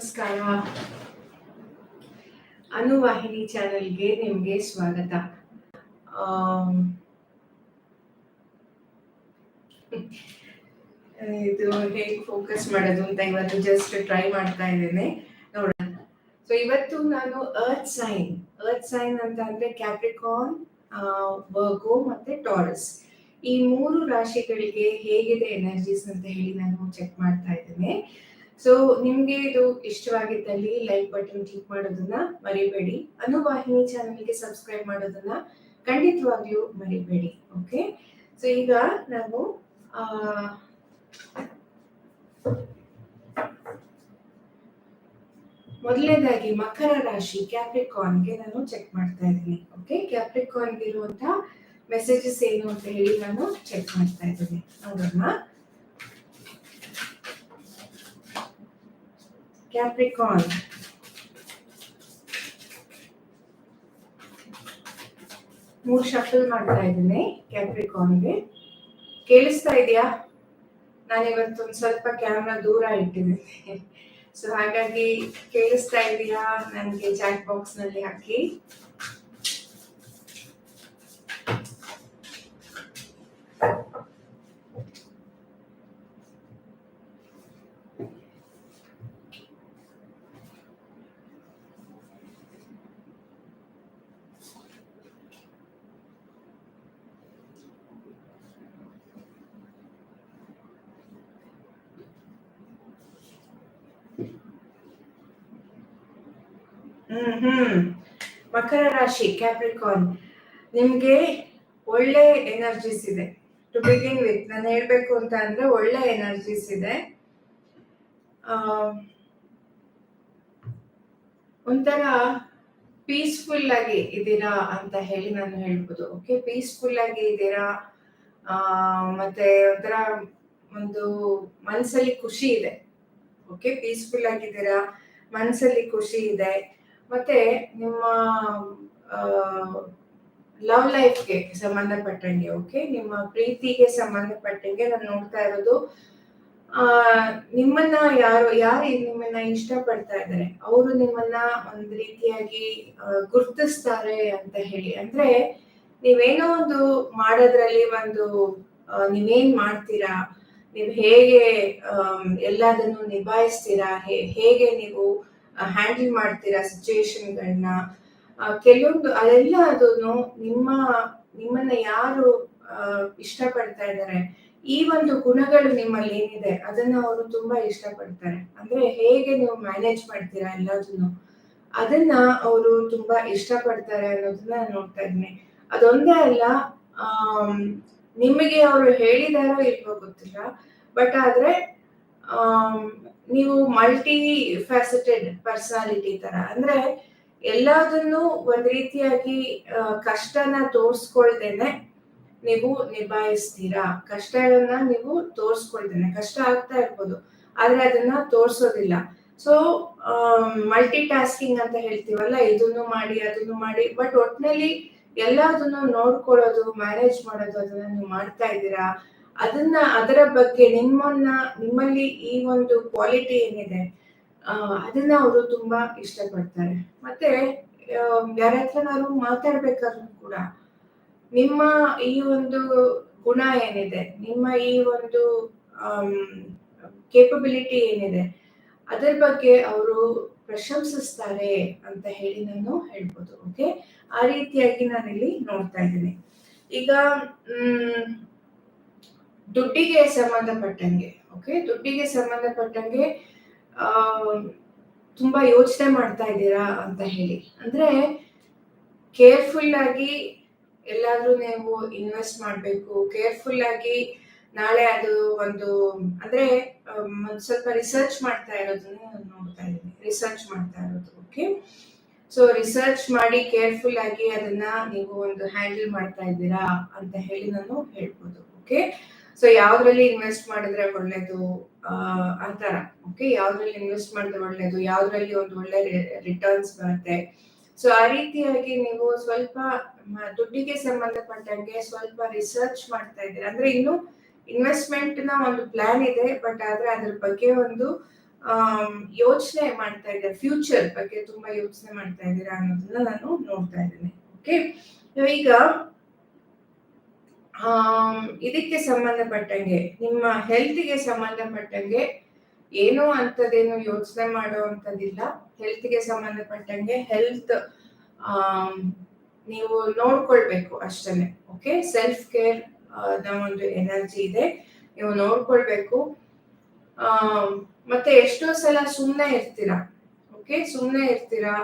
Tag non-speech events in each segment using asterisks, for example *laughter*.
ನಮಸ್ಕಾರ. ಅನುವಾಹಿನಿ ಚಾನಲ್ಗೆ ನಿಮಗೆ ಸ್ವಾಗತ. ಇದು ಹೇಗೆ ಫೋಕಸ್ ಮಾಡೋದು ಅಂತ ಇವತ್ತು ಜಸ್ಟ್ ಟ್ರೈ ಮಾಡ್ತಾ ಇದ್ದೇನೆ. ನೋಡೋಣ. ಸೊ ಇವತ್ತು ನಾನು ಅರ್ತ್ ಸೈನ್ ಅರ್ತ್ ಸೈನ್ ಅಂತ ಅಂದ್ರೆ ಕ್ಯಾಪ್ರಿಕಾನ್ ವರ್ಗೋ ಮತ್ತೆ ಟಾರಸ್ ಈ ಮೂರು ರಾಶಿಗಳಿಗೆ ಹೇಗಿದೆ ಎನರ್ಜೀಸ್ ಅಂತ ಹೇಳಿ ನಾನು ಚೆಕ್ ಮಾಡ್ತಾ ಇದ್ದೇನೆ. ಸೊ ನಿಮ್ಗೆ ಇದು ಇಷ್ಟವಾಗಿದ್ದಲ್ಲಿ ಲೈಕ್ ಬಟನ್ ಕ್ಲಿಕ್ ಮಾಡೋದನ್ನ ಮರಿಬೇಡಿ. ಅನುವಾಹಿನಿ ಚಾನಲ್ಗೆ ಸಬ್ಸ್ಕ್ರೈಬ್ ಮಾಡೋದನ್ನ ಖಂಡಿತವಾಗ್ಲೂ ಮರಿಬೇಡಿ. ಓಕೆ ಸೊ ಈಗ ನಾವು ಮೊದಲನೇದಾಗಿ ಮಕರ ರಾಶಿ ಕ್ಯಾಪ್ರಿಕಾನ್ಗೆ ನಾನು ಚೆಕ್ ಮಾಡ್ತಾ ಇದ್ದೀನಿ. ಓಕೆ ಕ್ಯಾಪ್ರಿಕಾನ್ಗೆ ಇರುವಂತ ಮೆಸೇಜಸ್ ಏನು ಅಂತ ಹೇಳಿ ನಾನು ಚೆಕ್ ಮಾಡ್ತಾ ಇದ್ದೀನಿ. ನೋಡೋಣ. ಕ್ಯಾಪ್ರಿಕಾನ್ ಮೂರು ಶಫಲ್ ಮಾಡ್ತಾ ಇದ್ದೀನಿ ಕ್ಯಾಪ್ರಿಕಾನ್ಗೆ ಕೇಳಿಸ್ತಾ ಇದೆಯಾ? ನಾನು ಒಂದು ಸ್ವಲ್ಪ ಕ್ಯಾಮ್ರಾ ದೂರ ಇಟ್ಟಿದ್ದೀನಿ. ಸೊ ಹಾಗಾಗಿ ಕೇಳಿಸ್ತಾ ಇದೆಯಾ? ನನಗೆ ಚಾಟ್ ಬಾಕ್ಸ್ನಲ್ಲಿ ಹಾಕಿ. ಹ್ಮ್ ಹ್ಮ್. ಮಕರ ರಾಶಿ ಕ್ಯಾಪ್ರಿಕಾನ್ ನಿಮ್ಗೆ ಒಳ್ಳೆ ಎನರ್ಜೀಸ್ ಇದೆ. ಟು ಬಿಗಿನ್ ವಿತ್ ನಾನು ಹೇಳ್ಬೇಕು ಅಂತ ಅಂದ್ರೆ ಒಳ್ಳೆ ಎನರ್ಜೀಸ್ ಇದೆ. ಒಂಥರ ಪೀಸ್ಫುಲ್ ಆಗಿ ಇದ್ದೀರಾ ಅಂತ ಹೇಳಿ ನಾನು ಹೇಳ್ಬೋದು ಓಕೆ ಪೀಸ್ಫುಲ್ ಆಗಿ ಇದ್ದೀರಾ? ಮತ್ತೆ ಒಂಥರ ಒಂದು ಮನಸ್ಸಲ್ಲಿ ಖುಷಿ ಇದೆ ಓಕೆ ಪೀಸ್ಫುಲ್ ಆಗಿದ್ದೀರಾ ಮನಸ್ಸಲ್ಲಿ ಖುಷಿ ಇದೆ. ಮತ್ತೆ ನಿಮ್ಮ ಲವ್ ಲೈಫ್ಗೆ ಸಂಬಂಧಪಟ್ಟಂಗೆ ಓಕೆ ನಿಮ್ಮ ಪ್ರೀತಿಗೆ ಸಂಬಂಧಪಟ್ಟಂಗೆ ನಾನು ನೋಡ್ತಾ ಇರೋದು, ಆ, ನಿಮ್ಮನ್ನ ಯಾರು ಯಾರು ನಿಮ್ಮನ್ನ ಇಷ್ಟಪಡ್ತಾ ಇದ್ದಾರೆ? ಅವರು ನಿಮ್ಮನ್ನ ಒಂದ್ ರೀತಿಯಾಗಿ ಗುರ್ತಿಸ್ತಾರೆ ಅಂತ ಹೇಳಿ. ಅಂದ್ರೆ ನೀವೇನೋ ಒಂದು ಮಾಡೋದ್ರಲ್ಲಿ ಒಂದು ನೀವೇನ್ ಮಾಡ್ತೀರಾ? ನೀವು ಹೇಗೆ ಎಲ್ಲದನ್ನು ನಿಭಾಯಿಸ್ತೀರಾ? ಹೇಗೆ ನೀವು ಹ್ಯಾಂಡಲ್ ಮಾಡ್ತೀರಾ ಸಿಚುವೇಶನ್ಗಳನ್ನ ಕೆಲವೊಂದು ಅದೆಲ್ಲ ಅದನ್ನು ನಿಮ್ಮ, ನಿಮ್ಮನ್ನ ಯಾರು ಇಷ್ಟಪಡ್ತಾ ಇದ್ದಾರೆ? ಈ ಒಂದು ಗುಣಗಳು ನಿಮ್ಮಲ್ಲಿ ಏನಿದೆ, ಅದನ್ನ ಅವರು ತುಂಬಾ ಇಷ್ಟಪಡ್ತಾರೆ. ಅಂದ್ರೆ ಹೇಗೆ ನೀವು ಮ್ಯಾನೇಜ್ ಮಾಡ್ತೀರಾ ಎಲ್ಲದನ್ನು ಅದನ್ನ ಅವರು ತುಂಬಾ ಇಷ್ಟಪಡ್ತಾರೆ ಅನ್ನೋದನ್ನ ನಾನ್ ನೋಡ್ತಾ ಇದ್ದೀನಿ ಅದೊಂದೇ ಅಲ್ಲ ಆ ನಿಮಗೆ ಅವರು ಹೇಳಿದಾರೋ ಇಲ್ವೋ ಗೊತ್ತಿಲ್ಲ. ಬಟ್ ಆದ್ರೆ ನೀವು ಮಲ್ಟಿ ಫ್ಯಾಸೆಟೆಡ್ ಪರ್ಸನಾಲಿಟಿ ತರ. ಅಂದ್ರೆ ಎಲ್ಲದನ್ನು ಒಂದ್ ರೀತಿಯಾಗಿ ಕಷ್ಟನ ತೋರ್ಸ್ಕೊಳ್ದೇನೆ ನೀವು ನಿಭಾಯಿಸ್ತೀರಾ? ಕಷ್ಟಗಳನ್ನ ನೀವು ತೋರ್ಸ್ಕೊಳ್ದೇನೆ. ಕಷ್ಟ ಆಗ್ತಾ ಇರ್ಬೋದು, ಆದ್ರೆ ಅದನ್ನ ತೋರ್ಸೋದಿಲ್ಲ. ಸೊ ಮಲ್ಟಿ ಟಾಸ್ಕಿಂಗ್ ಅಂತ ಹೇಳ್ತೀವಲ್ಲ, ಇದನ್ನು ಮಾಡಿ, ಅದನ್ನು ಮಾಡಿ ಬಟ್ ಒಟ್ನಲ್ಲಿ ಎಲ್ಲದನ್ನು ನೋಡ್ಕೊಳ್ಳೋದು ಮ್ಯಾನೇಜ್ ಮಾಡೋದು, ಅದನ್ನ ನೀವು ಮಾಡ್ತಾ ಇದ್ದೀರಾ? ಅದನ್ನ ಅದರ ಬಗ್ಗೆ ನಿಮ್ಮನ್ನ ನಿಮ್ಮಲ್ಲಿ ಈ ಒಂದು ಕ್ವಾಲಿಟಿ ಏನಿದೆ ಅದನ್ನ ಅವರು ತುಂಬಾ ಇಷ್ಟಪಡ್ತಾರೆ. ಮತ್ತೆ ಯಾರ ಹತ್ರನಾದ್ರು ಮಾತಾಡ್ಬೇಕಾದ್ರು ಕೂಡ ನಿಮ್ಮ ಈ ಒಂದು ಗುಣ ಏನಿದೆ ನಿಮ್ಮ ಈ ಒಂದು ಕೇಪಬಿಲಿಟಿ ಏನಿದೆ ಅದರ ಬಗ್ಗೆ ಅವರು ಪ್ರಶಂಸಿಸ್ತಾರೆ ಅಂತ ಹೇಳಿ ನಾನು ಹೇಳ್ಬೋದು ಓಕೆ ಆ ರೀತಿಯಾಗಿ ನಾನಿಲ್ಲಿ ನೋಡ್ತಾ ಇದ್ದೀನಿ. ಈಗ ಮ್, ದುಡ್ಡಿಗೆ ಸಂಬಂಧಪಟ್ಟಂಗೆ ಓಕೆ ದುಡ್ಡಿಗೆ ಸಂಬಂಧಪಟ್ಟಂಗೆ ತುಂಬಾ ಯೋಚನೆ ಮಾಡ್ತಾ ಇದ್ದೀರಾ ಅಂತ ಹೇಳಿ. ಅಂದ್ರೆ ಕೇರ್ಫುಲ್ ಆಗಿ ಎಲ್ಲಾದ್ರೂ ನೀವು ಇನ್ವೆಸ್ಟ್ ಮಾಡಬೇಕು ಕೇರ್ಫುಲ್ ಆಗಿ ನಾಳೆ ಅದು ಒಂದು, ಅಂದ್ರೆ ಸ್ವಲ್ಪ ರಿಸರ್ಚ್ ಮಾಡ್ತಾ ಇರೋದನ್ನ ನಾನು ನೋಡ್ತಾ ಇದ್ದೀನಿ. ರಿಸರ್ಚ್ ಮಾಡ್ತಾ ಇರೋದು ಓಕೆ ಸೊ ರಿಸರ್ಚ್ ಮಾಡಿ ಕೇರ್ಫುಲ್ ಆಗಿ ಅದನ್ನ ನೀವು ಒಂದು ಹ್ಯಾಂಡಲ್ ಮಾಡ್ತಾ ಇದ್ದೀರಾ ಅಂತ ಹೇಳಿ ನಾನು ಹೇಳ್ಬೋದು ಓಕೆ ಸೊ ಯಾವ್ದ್ರಲ್ಲಿ ಇನ್ವೆಸ್ಟ್ ಮಾಡಿದ್ರೆ ಒಳ್ಳೇದು? ಆ ತರ ಓಕೆ ಯಾವ್ದ್ರಲ್ಲಿ ಇನ್ವೆಸ್ಟ್ ಮಾಡಿದ್ರೆ ಒಳ್ಳೇದು? ಯಾವ್ದ್ರಲ್ಲಿ ಒಂದು ಒಳ್ಳೆ ರಿಟರ್ನ್ಸ್ ಬರುತ್ತೆ? ಸೊ ಆ ರೀತಿಯಾಗಿ ನೀವು ಸ್ವಲ್ಪ ದುಡ್ಡಿಗೆ ಸಂಬಂಧಪಟ್ಟಂಗೆ ಸ್ವಲ್ಪ ರಿಸರ್ಚ್ ಮಾಡ್ತಾ ಇದ್ದೀರಾ? ಅಂದ್ರೆ ಇನ್ನು ಇನ್ವೆಸ್ಟ್ಮೆಂಟ್ನ ಒಂದು ಪ್ಲಾನ್ ಇದೆ ಬಟ್ ಆದ್ರೆ ಅದ್ರ ಬಗ್ಗೆ ಒಂದು ಯೋಚನೆ ಮಾಡ್ತಾ ಇದ್ದೀರಾ? ಫ್ಯೂಚರ್ ಬಗ್ಗೆ ತುಂಬಾ ಯೋಚನೆ ಮಾಡ್ತಾ ಇದ್ದೀರಾ ಅನ್ನೋದನ್ನ ನಾನು ನೋಡ್ತಾ ಇದ್ದೀನಿ. ಓಕೆ ಈಗ ಇದಕ್ಕೆ ಸಂಬಂಧಪಟ್ಟಂಗೆ, ನಿಮ್ಮ ಹೆಲ್ತ್ಗೆ ಸಂಬಂಧಪಟ್ಟಂಗೆ ಏನೋ ಅಂತದೇನು ಯೋಚನೆ ಮಾಡುವಂತದಿಲ್ಲ ಹೆಲ್ತ್ಗೆ ಸಂಬಂಧಪಟ್ಟಂಗೆ ಹೆಲ್ತ್ ನೀವು ನೋಡ್ಕೊಳ್ಬೇಕು ಅಷ್ಟೇ ಓಕೆ ಸೆಲ್ಫ್ ಕೇರ್ ಒಂದು ಎನರ್ಜಿ ಇದೆ, ನೀವು ನೋಡ್ಕೊಳ್ಬೇಕು. ಮತ್ತೆ ಎಷ್ಟೋ ಸಲ ಸುಮ್ಮನೆ ಇರ್ತೀರಾ ಓಕೆ ಸುಮ್ಮನೆ ಇರ್ತೀರಾ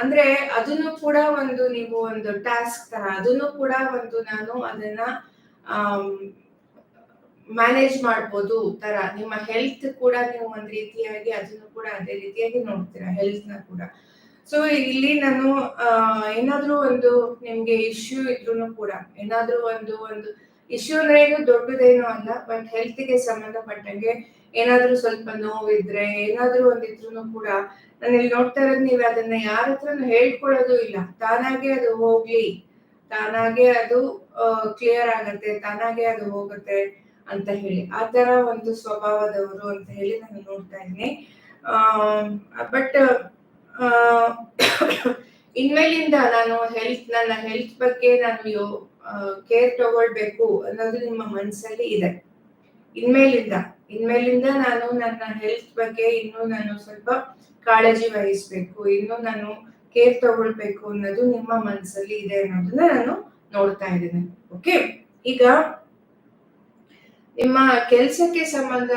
ಅಂದ್ರೆ ಅದನ್ನು ಕೂಡ ಒಂದು ನೀವು ಒಂದು ಟಾಸ್ಕ್ ತರ, ಅದನ್ನು ಕೂಡ ಒಂದು ನಾನು ಅದನ್ನ ಮ್ಯಾನೇಜ್ ಮಾಡ್ಬೋದು ತರ. ನಿಮ್ಮ ಹೆಲ್ತ್ ಕೂಡ ನೀವು ಒಂದ್ ರೀತಿಯಾಗಿ ಅದನ್ನು ಕೂಡ ಅದೇ ರೀತಿಯಾಗಿ ನೋಡ್ತೀರಾ ಹೆಲ್ತ್ನ ಕೂಡ. ಸೊ ಇಲ್ಲಿ ನಾನು ಏನಾದ್ರೂ ಒಂದು ನಿಮ್ಗೆ ಇಶ್ಯೂ ಇದ್ರೂ ಕೂಡ, ಏನಾದ್ರೂ ಒಂದು ಒಂದು ಇಶ್ಯೂ ಅಂದ್ರೆ ಏನು ದೊಡ್ಡದೇನು ಅಲ್ಲ ಬಟ್ ಹೆಲ್ತ್ಗೆ ಸಂಬಂಧಪಟ್ಟಂಗೆ ಏನಾದ್ರೂ ಸ್ವಲ್ಪ ನೋವಿದ್ರೆ, ಏನಾದ್ರೂ ಒಂದಿದ್ರು ಕೂಡ ನಾನು ಇಲ್ಲಿ ನೋಡ್ತಾ ಇರೋದು ನೀವು ಅದನ್ನ ಯಾರ ಹತ್ರನು ಹೇಳ್ಕೊಳ್ಳೋದು ಇಲ್ಲ. ತಾನಾಗೆ ಅದು ಹೋಗ್ಲಿ. ತಾನಾಗೆ ಅದು ಕ್ಲಿಯರ್ ಆಗತ್ತೆ, ತಾನಾಗೆ ಅದು ಹೋಗುತ್ತೆ ಅಂತ ಹೇಳಿ. ಆ ತರ ಒಂದು ಸ್ವಭಾವದವರು ಅಂತ ಹೇಳಿ ನಾನು ನೋಡ್ತಾ ಇದ್ದೀನಿ. ಬಟ್ ಇನ್ಮೇಲಿಂದ ನಾನು ಹೆಲ್ತ್ ನನ್ನ ಹೆಲ್ತ್ ಬಗ್ಗೆ ನಾನು ಕೇರ್ ತಗೊಳ್ಬೇಕು ಅನ್ನೋದು ನಿಮ್ಮ ಮನಸ್ಸಲ್ಲಿ ಇದೆ. ಇನ್ಮೇಲಿಂದ. ಇನ್ಮೇಲಿಂದ ನಾನು ನನ್ನ ಹೆಲ್ತ್ ಬಗ್ಗೆ ಇನ್ನೂ ನಾನು ಸ್ವಲ್ಪ ಕಾಳಜಿ ವಹಿಸ್ಬೇಕು, ಇನ್ನು ನಾನು ಕೇರ್ ತಗೊಳ್ಬೇಕು ಅನ್ನೋದು ನಿಮ್ಮ ಮನಸ್ಸಲ್ಲಿ ಇದೆ ಅನ್ನೋದನ್ನ ನಾನು ನೋಡ್ತಾ ಇದ್ದೇನೆ. ಓಕೆ ಈಗ ನಿಮ್ಮ ಕೆಲಸಕ್ಕೆ ಸಂಬಂಧ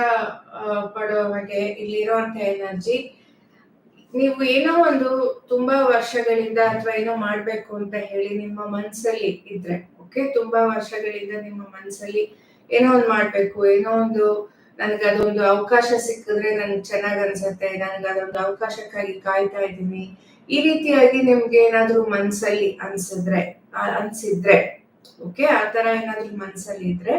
ಪಡುವ ಪಡೋ ಹಾಗೆ ಇಲ್ಲಿರುವಂತ ಎನರ್ಜಿ, ನೀವು ಏನೋ ಒಂದು ತುಂಬಾ ವರ್ಷಗಳಿಂದ ಅಥವಾ ಏನೋ ಮಾಡ್ಬೇಕು ಅಂತ ಹೇಳಿ ನಿಮ್ಮ ಮನಸ್ಸಲ್ಲಿ ಇದ್ರೆ ಓಕೆ ತುಂಬಾ ವರ್ಷಗಳಿಂದ ನಿಮ್ಮ ಮನಸ್ಸಲ್ಲಿ ಏನೋ ಒಂದು ಮಾಡ್ಬೇಕು, ಏನೋ ಒಂದು ನನಗೆ ಅದೊಂದು ಅವಕಾಶ ಸಿಕ್ಕಿದ್ರೆ ನನ್ಗೆ ಚೆನ್ನಾಗಿ ಅನ್ಸತ್ತೆ, ನನಗೆ ಅದೊಂದು ಅವಕಾಶಕ್ಕಾಗಿ ಕಾಯ್ತಾ ಇದ್ದೀನಿ. ಈ ರೀತಿಯಾಗಿ ನಿಮ್ಗೆ ಏನಾದ್ರೂ ಮನ್ಸಲ್ಲಿ ಅನ್ಸಿದ್ರೆ ಅನ್ಸಿದ್ರೆ ಓಕೆ ಆ ತರ ಏನಾದ್ರೂ ಮನ್ಸಲ್ಲಿ ಇದ್ರೆ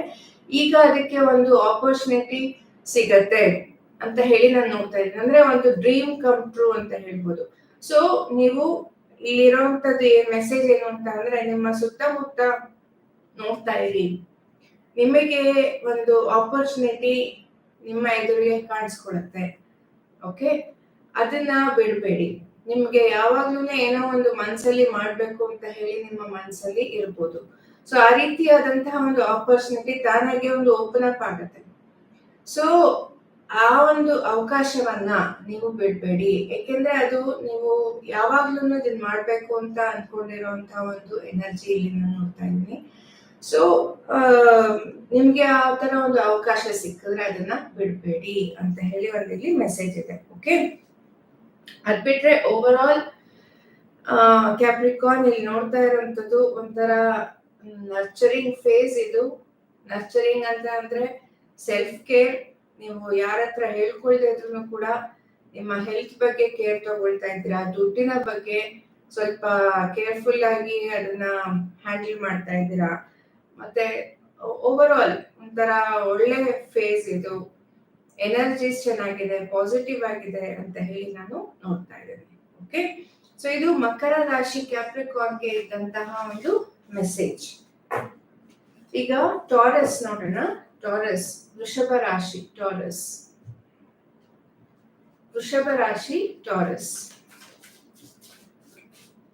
ಈಗ ಅದಕ್ಕೆ ಒಂದು ಆಪರ್ಚುನಿಟಿ ಸಿಗತ್ತೆ ಅಂತ ಹೇಳಿ ನಾನು ನೋಡ್ತಾ ಇದ್ದೀನಿ. ಅಂದ್ರೆ ಒಂದು ಡ್ರೀಮ್ ಕಮ್ ಟ್ರೂ ಅಂತ ಹೇಳ್ಬೋದು. ಸೊ ನೀವು ಇಲ್ಲಿರೋಂಥದ್ದು ಮೆಸೇಜ್ ಏನು ಅಂತ ಅಂದ್ರೆ ನಿಮ್ಮ ಸುತ್ತಮುತ್ತ ನೋಡ್ತಾ ಇರಿ. ನಿಮಗೆ ಒಂದು ಆಪರ್ಚುನಿಟಿ ನಿಮ್ಮ ಎದುರಿಗೆ ಕಾಣಿಸ್ಕೊಡತ್ತೆ. ಓಕೆ ಅದನ್ನ ಬಿಡಬೇಡಿ. ನಿಮ್ಗೆ ಯಾವಾಗ್ಲೂ ಏನೋ ಒಂದು ಮನ್ಸಲ್ಲಿ ಮಾಡ್ಬೇಕು ಅಂತ ಹೇಳಿ ನಿಮ್ಮ ಮನ್ಸಲ್ಲಿ ಇರ್ಬೋದು. ಸೊ ಆ ರೀತಿಯಾದಂತಹ ಒಂದು ಆಪರ್ಚುನಿಟಿ ತಾನಾಗೆ ಒಂದು ಓಪನ್ ಅಪ್ ಆಗುತ್ತೆ. ಸೊ ಆ ಒಂದು ಅವಕಾಶವನ್ನ ನೀವು ಬಿಡಬೇಡಿ. ಯಾಕೆಂದ್ರೆ ಅದು ನೀವು ಯಾವಾಗ್ಲೂ ಇದನ್ನ ಮಾಡ್ಬೇಕು ಅಂತ ಅನ್ಕೊಂಡಿರುವಂತಹ ಒಂದು ಎನರ್ಜಿ ಇಲ್ಲಿ ನಾನು ನೋಡ್ತಾ ಇದ್ದೀನಿ. ಸೊ ನಿಮ್ಗೆ ಆ ತರ ಒಂದು ಅವಕಾಶ ಸಿಕ್ಕಿದ್ರೆ ಅದನ್ನ ಬಿಡ್ಬೇಡಿ ಅಂತ ಹೇಳಿ ಒಂದು ಇಲ್ಲಿ ಮೆಸೇಜ್ ಇದೆ ಓಕೆ ಅದ್ ಬಿಟ್ರೆ ಓವರ್ ಆಲ್ ಕ್ಯಾಪ್ರಿಕಾನ್ ಇಲ್ಲಿ ನೋಡ್ತಾ ಇರುವಂತದ್ದು ಒಂಥರ ನರ್ಚರಿಂಗ್ ಫೇಸ್ ಇದು. ನರ್ಚರಿಂಗ್ ಅಂತ ಅಂದ್ರೆ ಸೆಲ್ಫ್ ಕೇರ್ ನೀವು ಯಾರ ಹತ್ರ ಹೇಳ್ಕೊಳ್ದೇ ಇದ್ರು ಕೂಡ ನಿಮ್ಮ ಹೆಲ್ತ್ ಬಗ್ಗೆ ಕೇರ್ ತಗೊಳ್ತಾ ಇದ್ದೀರಾ? ದುಡ್ಡಿನ ಬಗ್ಗೆ ಸ್ವಲ್ಪ ಕೇರ್ಫುಲ್ ಆಗಿ ಅದನ್ನ ಹ್ಯಾಂಡಲ್ ಮಾಡ್ತಾ ಇದ್ದೀರಾ? ಮತ್ತೆ ಓವರ್ ಆಲ್ ಒಂಥರ ಒಳ್ಳೆ ಫೇಸ್ ಇದು. ಎನರ್ಜೀಸ್ ಚೆನ್ನಾಗಿದೆ ಪಾಸಿಟಿವ್ ಆಗಿದೆ ಅಂತ ಹೇಳಿ ನಾನು ನೋಡ್ತಾ ಇದ್ದೇನೆ. ಓಕೆ ಸೊ ಇದು ಮಕರ ರಾಶಿ ಕ್ಯಾಪ್ರಿಕಾನ್ಗೆ ಇದ್ದಂತಹ ಒಂದು ಮೆಸೇಜ್ ಈಗ ಟಾರಸ್ ನೋಡೋಣ. ಟಾರಸ್ ವೃಷಭ ರಾಶಿ ಟಾರಸ್ ವೃಷಭ ರಾಶಿ ಟಾರಸ್